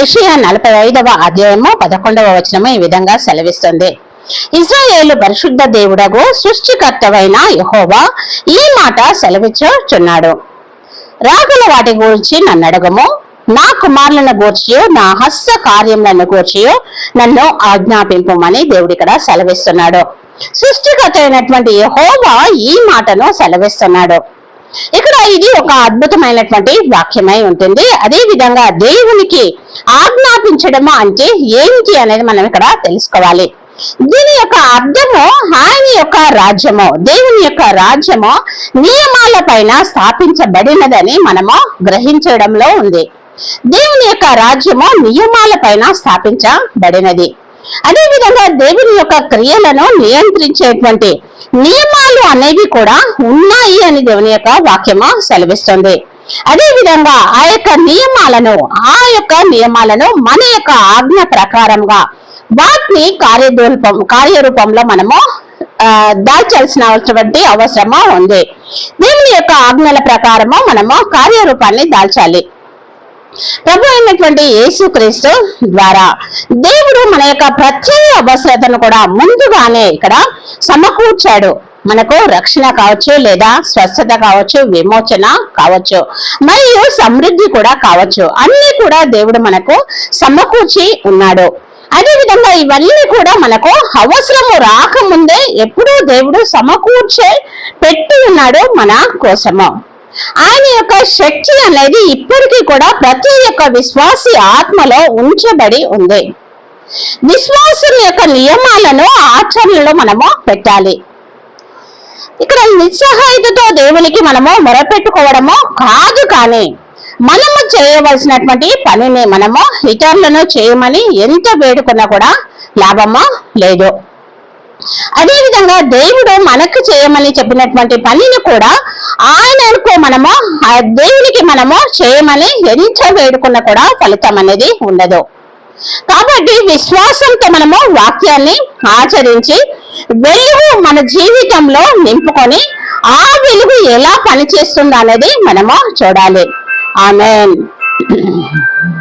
యెషయా నలభై ఐదవ అధ్యాయము పదకొండవ వచనము ఈ విధంగా సెలవిస్తుంది. ఇజ్రాయేలు పరిశుద్ధ దేవుడగు సృష్టికర్తవైన యహోవా ఈ మాట సెలవిచ్చుచున్నాడు. రాగల వాటి గురించి నన్ను అడగము నా కుమారులను గూర్చియో నా హస్త కార్యములను గూర్చియో నన్ను ఆజ్ఞాపింపమని దేవుడు ఇక్కడ సెలవిస్తున్నాడు. సృష్టికర్త అయినటువంటి యహోవా ఈ మాటను సెలవిస్తున్నాడు. ఇక్కడ ఇది ఒక అద్భుతమైనటువంటి వాక్యమై ఉంటుంది. అదే విధంగా దేవునికి ఆజ్ఞాపించడము అంటే ఏంటి అనేది మనం ఇక్కడ తెలుసుకోవాలి. దీని యొక్క అర్థము ఆయన యొక్క రాజ్యము దేవుని యొక్క రాజ్యము నియమాల పైన స్థాపించబడినదని మనము గ్రహించడంలో ఉంది. దేవుని యొక్క రాజ్యము నియమాల పైన స్థాపించబడినది. అదే విధంగా దేవుని యొక్క క్రియలను నియంత్రించేటువంటి నియమాలు అనేవి కూడా ఉన్నాయి అని దేవుని యొక్క వాక్యము సెలవిస్తుంది. అదే విధంగా ఆ యొక్క నియమాలను ఆ యొక్క నియమాలను మన యొక్క ఆజ్ఞ ప్రకారంగా వాటిని కార్యరూపం కార్యరూపంలో మనము దాల్చాల్సిన దాల్చాల్సినటువంటి అవసరమా ఉంది. దేవుని యొక్క ఆజ్ఞల ప్రకారము మనము కార్యరూపాన్ని దాల్చాలి. ప్రభు అయినటువంటి యేసుక్రీస్తు ద్వారా దేవుడు మన యొక్క ప్రత్యేక అవసరతను కూడా ముందుగానే ఇక్కడ సమకూర్చాడు. మనకు రక్షణ కావచ్చు లేదా స్వస్థత కావచ్చు విమోచన కావచ్చు మరియు సమృద్ధి కూడా కావచ్చు. అన్ని కూడా దేవుడు మనకు సమకూర్చి ఉన్నాడు. అదేవిధంగా ఇవన్నీ కూడా మనకు అవసరము రాకముందే ఎప్పుడూ దేవుడు సమకూర్చే పెట్టి ఉన్నాడు మన కోసము. ఆయన యొక్క శక్తి అనేది ఇప్పటికీ కూడా ప్రతి ఒక్క విశ్వాసి ఆత్మలో ఉంచబడి ఉంది. విశ్వాసం యొక్క నియమాలను ఆచరణలో మనము పెట్టాలి. ఇక్కడ నిస్సహాయతతో దేవునికి మనము మొరపెట్టుకోవడము కాదు కానీ మనము చేయవలసినటువంటి పనిని మనము ఇతరులను చేయమని ఎంత వేడుకున్నా కూడా లాభమా లేదు. అదేవిధంగా దేవుడు మనకు చేయమని చెప్పినటువంటి పనిని కూడా ఆయనకు మనము ఆ దేవునికి మనము చేయమని ఎంత వేడుకున్నా కూడా ఫలితం అనేది ఉండదు. కాబట్టి విశ్వాసంతో మనము వాక్యాన్ని ఆచరించి వెలుగు మన జీవితంలో నింపుకొని ఆ వెలుగు ఎలా పనిచేస్తుందో అనేది మనము చూడాలి. ఆమె